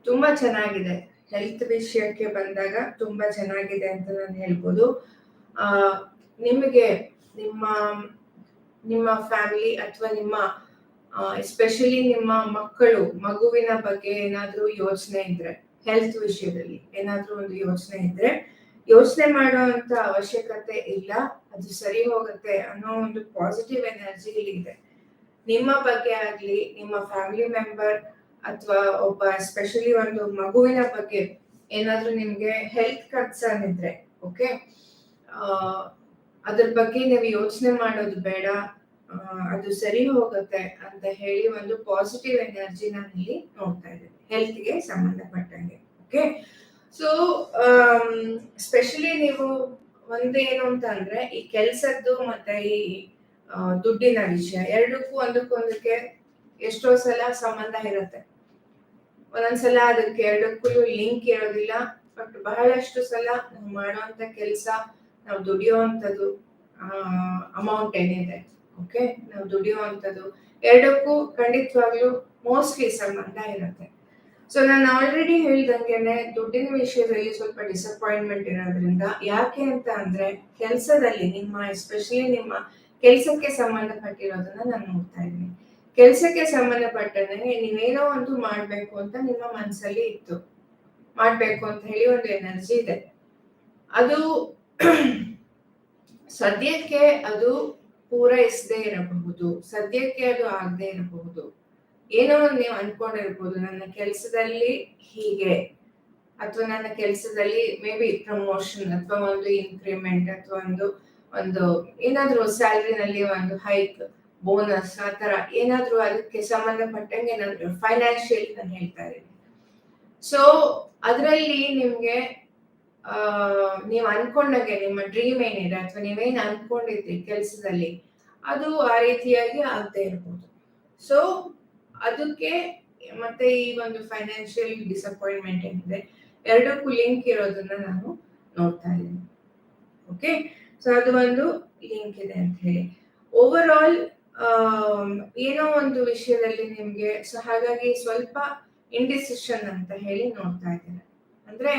ತುಂಬಾ ಚೆನ್ನಾಗಿದೆ. ಹೆಲ್ತ್ ವಿಷಯಕ್ಕೆ ಬಂದಾಗ ತುಂಬಾ ಚೆನ್ನಾಗಿದೆ ಅಂತ ನಾನು ಹೇಳ್ಬೋದು. ಆ, ನಿಮಗೆ ನಿಮ್ಮ ನಿಮ್ಮ ಫ್ಯಾಮಿಲಿ ಅಥವಾ ನಿಮ್ಮ ಎಸ್ಪೆಷಲಿ ನಿಮ್ಮ ಮಕ್ಕಳು, ಮಗುವಿನ ಬಗ್ಗೆ ಏನಾದ್ರೂ ಯೋಚನೆ ಇದ್ರೆ ಹೆಲ್ತ್ ವಿಷಯದಲ್ಲಿ ಏನಾದ್ರೂ ಒಂದು ಯೋಚನೆ ಇದ್ರೆ, ಯೋಚನೆ ಮಾಡುವಂತ ಅವಶ್ಯಕತೆ ಇಲ್ಲ. ಅದು ಸರಿ ಹೋಗುತ್ತೆ ಅನ್ನೋ ಒಂದು ಪಾಸಿಟಿವ್ ಎನರ್ಜಿ ಇಲ್ಲಿ ಇದೆ. ನಿಮ್ಮ ಬಗ್ಗೆ ಆಗ್ಲಿ, ನಿಮ್ಮ ಫ್ಯಾಮಿಲಿ ಮೆಂಬರ್ ಅಥವಾ ಒಬ್ಬ ಎಸ್ಪೆಷಲಿ ಒಂದು ಮಗುವಿನ ಬಗ್ಗೆ ಏನಾದ್ರೂ ನಿಮ್ಗೆ ಹೆಲ್ತ್ ಕನ್ಸರ್ನ್ ಇದ್ರೆ ಓಕೆ ಅದ್ರ ಬಗ್ಗೆ ನೀವು ಯೋಚನೆ ಮಾಡೋದು ಬೇಡ. ಅದು ಸರಿ ಹೋಗುತ್ತೆ ಅಂತ ಹೇಳಿ ಒಂದು ಪಾಸಿಟಿವ್ ಎನರ್ಜಿ ನಾನು ಇಲ್ಲಿ ನೋಡ್ತಾ ಇದ್ದೇನೆ ಹೆಲ್ತ್ಗೆ ಸಂಬಂಧಪಟ್ಟಂಗೆ ಓಕೆ ಸೊ ಸ್ಪೆಷಲಿ ನೀವು ಒಂದೇನು ಅಂತ ಅಂದ್ರೆ ಈ ಕೆಲ್ಸದ್ದು ಮತ್ತೆ ಈ ದುಡ್ಡಿನ ವಿಷಯ. ಎರಡಕ್ಕೂ ಒಂದಕ್ಕೊಂದಕ್ಕೆ ಎಷ್ಟೋ ಸಲ ಸಂಬಂಧ ಇರುತ್ತೆ. ಒಂದೊಂದ್ಸಲ ಅದಕ್ಕೆ ಎರಡಕ್ಕೂ ಲಿಂಕ್ ಇರೋದಿಲ್ಲ. ಬಟ್ ಬಹಳಷ್ಟು ಸಲ ನಾವು ಮಾಡುವಂತ ಕೆಲಸ, ನಾವು ದುಡಿಯುವಂಥದ್ದು ಅಮೌಂಟ್ ಏನಿದೆ. ಓಕೆ ನಾವು ದುಡಿಯುವಂಥದ್ದು. ಎರಡಕ್ಕೂ ಖಂಡಿತವಾಗ್ಲೂ ಮೋಸ್ಟ್ಲಿ ಸಂಬಂಧ ಇರುತ್ತೆ. ಸೊ ನಾನು ಆಲ್ರೆಡಿ ಹೇಳ್ದಂಗೆನೆ ದುಡ್ಡಿನ ವಿಷಯದಲ್ಲಿ ಸ್ವಲ್ಪ ಡಿಸಪಾಯಿಂಟ್ಮೆಂಟ್ ಇರೋದ್ರಿಂದ ಯಾಕೆ ಅಂತ ಅಂದ್ರೆ ಕೆಲಸದಲ್ಲಿ ನಿಮ್ಮ ಎಸ್ಪೆಷಲಿ ನಿಮ್ಮ ಕೆಲಸಕ್ಕೆ ಸಂಬಂಧಪಟ್ಟಿರೋದನ್ನ ನಾನು ನೋಡ್ತಾ ಇದ್ದೀನಿ. ಕೆಲಸಕ್ಕೆ ಸಂಬಂಧಪಟ್ಟಂಗೆ ನೀವೇನೋ ಒಂದು ಮಾಡ್ಬೇಕು ಅಂತ ನಿಮ್ಮ ಮನಸ್ಸಲ್ಲಿ ಇತ್ತು. ಮಾಡ್ಬೇಕು ಅಂತ ಹೇಳಿ ಒಂದು ಎನರ್ಜಿ ಇದೆ. ಅದು *clears throat* ಸದ್ಯಕ್ಕೆ ಅದು ಪೂರೈಸದೆ ಇರಬಹುದು. ಸದ್ಯಕ್ಕೆ ಅದು ಆಗದೆ ಇರಬಹುದು. ಏನೋ ಒಂದು ನೀವು ಅನ್ಕೊಂಡಿರ್ಬೋದು, ನನ್ನ ಕೆಲಸದಲ್ಲಿ ಹೀಗೆ ಅಥವಾ ನನ್ನ ಕೆಲಸದಲ್ಲಿ ಮೇ ಬಿ ಪ್ರಮೋಷನ್ ಅಥವಾ ಒಂದು ಇನ್ಕ್ರಿಮೆಂಟ್ ಅಥವಾ ಒಂದು ಒಂದು ಏನಾದ್ರೂ ಸ್ಯಾಲರಿನಲ್ಲಿ ಒಂದು ಹೈಕ್, ಬೋನಸ್ ಆ ತರ ಏನಾದ್ರೂ ಅದಕ್ಕೆ ಸಂಬಂಧಪಟ್ಟಂಗೆ ಏನಾದ್ರು ಫೈನಾನ್ಷಿಯಲ್ ನಾನು ಹೇಳ್ತಾ ಇದ್ದೀನಿ. ಸೊ ಅದರಲ್ಲಿ ನಿಮ್ಗೆ ನೀವು ಅನ್ಕೊಂಡಾಗೆ ನಿಮ್ಮ ಡ್ರೀಮ್ ಏನಿದೆ ಅಥವಾ ನೀವೇನು ಅನ್ಕೊಂಡಿದ್ರಿ ಕೆಲಸದಲ್ಲಿ, ಅದು ಆ ರೀತಿಯಾಗಿ ಆಗದೆ ಇರ್ಬೋದು. ಸೊ ಅದಕ್ಕೆ ಮತ್ತೆ ಈ ಒಂದು ಫೈನಾನ್ಷಿಯಲ್ ಡಿಸಪಾಯಿಂಟ್ಮೆಂಟ್ ಏನಿದೆ, ಎರಡಕ್ಕೂ ಲಿಂಕ್ ಇರೋದನ್ನ ನಾನು ನೋಡ್ತಾ ಇದ್ದೀನಿ. ಓಕೆ ಸೊ ಅದು ಒಂದು ಲಿಂಕ್ ಇದೆ ಅಂತ ಹೇಳಿ. ಓವರ್ ಆಲ್ ಏನೋ ಒಂದು ವಿಷಯದಲ್ಲಿ ನಿಮ್ಗೆ ಸೊ ಹಾಗಾಗಿ ಸ್ವಲ್ಪ ಇಂಡಿಸಿಷನ್ ಅಂತ ಹೇಳಿ ನೋಡ್ತಾ ಇದ್ದೇನೆ ಅಂದ್ರೆ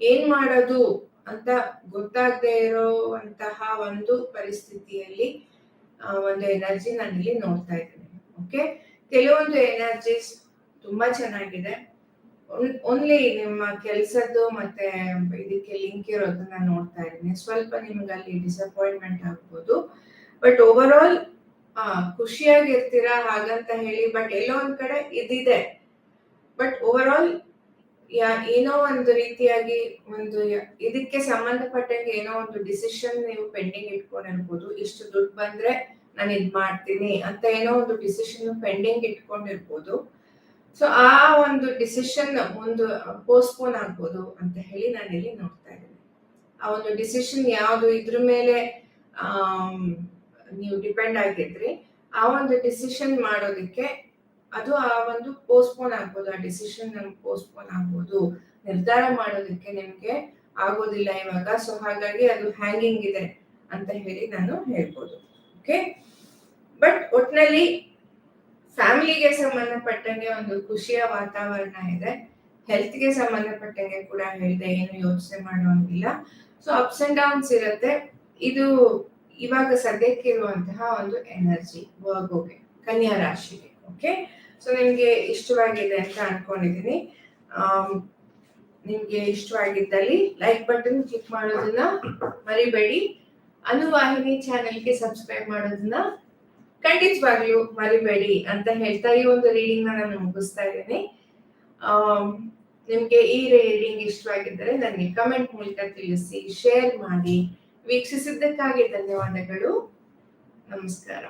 ಏನ್ ಮಾಡೋದು ಅಂತ ಗೊತ್ತಾಗದೆ ಇರೋವಂತಹ ಒಂದು ಪರಿಸ್ಥಿತಿಯಲ್ಲಿ ಒಂದು ಎನರ್ಜಿ ನಾನಿಲ್ಲಿ ನೋಡ್ತಾ ಇದ್ದೇನೆ. ಓಕೆ ಕೆಲವೊಂದು ಎನರ್ಜೀಸ್ ತುಂಬಾ ಚೆನ್ನಾಗಿದೆ. ಓನ್ಲಿ ನಿಮ್ಮ ಕೆಲಸದ್ದು ಮತ್ತೆ ಇದಕ್ಕೆ ಲಿಂಕ್ ಇರೋದನ್ನ ನೋಡ್ತಾ ಇದ್ದೀನಿ. ಸ್ವಲ್ಪ ನಿಮ್ಗೆ ಅಲ್ಲಿ ಡಿಸಪಾಯಿಂಟ್ಮೆಂಟ್ ಆಗ್ಬೋದು. ಬಟ್ ಓವರ್ ಆಲ್ ಖುಷಿಯಾಗಿರ್ತೀರಾ ಹಾಗಂತ ಹೇಳಿ ಬಟ್ ಎಲ್ಲೋ ಒಂದ್ ಕಡೆ ಇದಿದೆ. ಬಟ್ ಓವರ್ ಆಲ್ ಯಾ, ಏನೋ ಒಂದು ರೀತಿಯಾಗಿ ಒಂದು ಇದಕ್ಕೆ ಸಂಬಂಧಪಟ್ಟಂಗೆ ಏನೋ ಒಂದು ಡಿಸಿಷನ್ ನೀವು ಪೆಂಡಿಂಗ್ ಇಟ್ಕೊಂಡಿರ್ಬೋದು. ಇಷ್ಟು ದುಡ್ಡು ಬಂದ್ರೆ ನಾನು ಇದ್ ಮಾಡ್ತೀನಿ ಅಂತ ಏನೋ ಒಂದು ಡಿಸಿಷನ್ ಪೆಂಡಿಂಗ್ ಇಟ್ಕೊಂಡಿರ್ಬೋದು. ಸೊ ಆ ಒಂದು ಡಿಸಿಷನ್ ಒಂದು ಪೋಸ್ಟ್ಪೋನ್ ಆಗ್ಬೋದು ಅಂತ ಹೇಳಿ ನಾನು ಇಲ್ಲಿ ನೋಡ್ತಾ ಇದ್ದೀನಿ ಆ ಒಂದು ಡಿಸಿಷನ್ ಯಾವುದು ಇದ್ರ ಮೇಲೆ ನೀವು ಡಿಪೆಂಡ್ ಆಗಿದ್ರಿ, ಆ ಒಂದು ಡಿಸಿಷನ್ ಮಾಡೋದಕ್ಕೆ ಅದು ಆ ಒಂದು ಪೋಸ್ಟ್‌ಪೋನ್ ಆಗ್ಬೋದು. ಆ ಡಿಸಿಷನ್ ನಮ್ಗೆ ಪೋಸ್ಟ್‌ಪೋನ್ ಆಗ್ಬೋದು. ನಿರ್ಧಾರ ಮಾಡೋದಕ್ಕೆ ನಿಮಗೆ ಆಗೋದಿಲ್ಲ ಇವಾಗ. ಸೊ ಹಾಗಾಗಿ ಅದು ಹ್ಯಾಂಗಿಂಗ್ ಇದೆ ಅಂತ ಹೇಳಿ ನಾನು ಹೇಳ್ಬೋದು. ಓಕೆ. ಬಟ್ ಒಟ್ನಲ್ಲಿ ಫ್ಯಾಮಿಲಿಗೆ ಸಂಬಂಧಪಟ್ಟಂಗೆ ಒಂದು ಖುಷಿಯ ವಾತಾವರಣ ಇದೆ. ಹೆಲ್ತ್‌ಗೆ ಸಂಬಂಧಪಟ್ಟಂಗೆ ಕೂಡ ಹೇಳಿದೆ ಏನು ಯೋಚನೆ ಮಾಡುವಂಗಿಲ್ಲ. ಸೊ ಅಪ್ಸ್ ಅಂಡ್ ಡೌನ್ಸ್ ಇರುತ್ತೆ. ಇದು ಇವಾಗ ಸದ್ಯಕ್ಕಿರುವಂತಹ ಒಂದು ಎನರ್ಜಿ ವರ್ಗೋಗೆ, ಕನ್ಯಾ ರಾಶಿಗೆ. ಓಕೆ. ಸೊ ನಿಮ್ಗೆ ಇಷ್ಟವಾಗಿದೆ ಅಂತ ಅನ್ಕೊಂಡಿದ್ದೀನಿ. ನಿಮಗೆ ನಿಮ್ಗೆ ಇಷ್ಟವಾಗಿದ್ದಲ್ಲಿ ಲೈಕ್ ಬಟನ್ ಕ್ಲಿಕ್ ಮಾಡೋದನ್ನ ಮರಿಬೇಡಿ. ಅನುವಾಹಿನಿ ಚಾನೆಲ್‌ಗೆ ಸಬ್ಸ್ಕ್ರೈಬ್ ಮಾಡೋದನ್ನ ಖಂಡಿತವಾಗ್ಲೂ ಮರಿಬೇಡಿ ಅಂತ ಹೇಳ್ತಾ ಈ ಒಂದು ರೀಡಿಂಗ್ ನಾನು ಮುಗಿಸ್ತಾ ಇದ್ದೇನೆ ನಿಮ್ಗೆ ಈ ರೀಡಿಂಗ್ ಇಷ್ಟವಾಗಿದ್ದರೆ ನನಗೆ ಕಮೆಂಟ್ ಮೂಲಕ ತಿಳಿಸಿ, ಶೇರ್ ಮಾಡಿ. ವೀಕ್ಷಿಸಿದ್ದಕ್ಕಾಗಿ ಧನ್ಯವಾದಗಳು. ನಮಸ್ಕಾರ.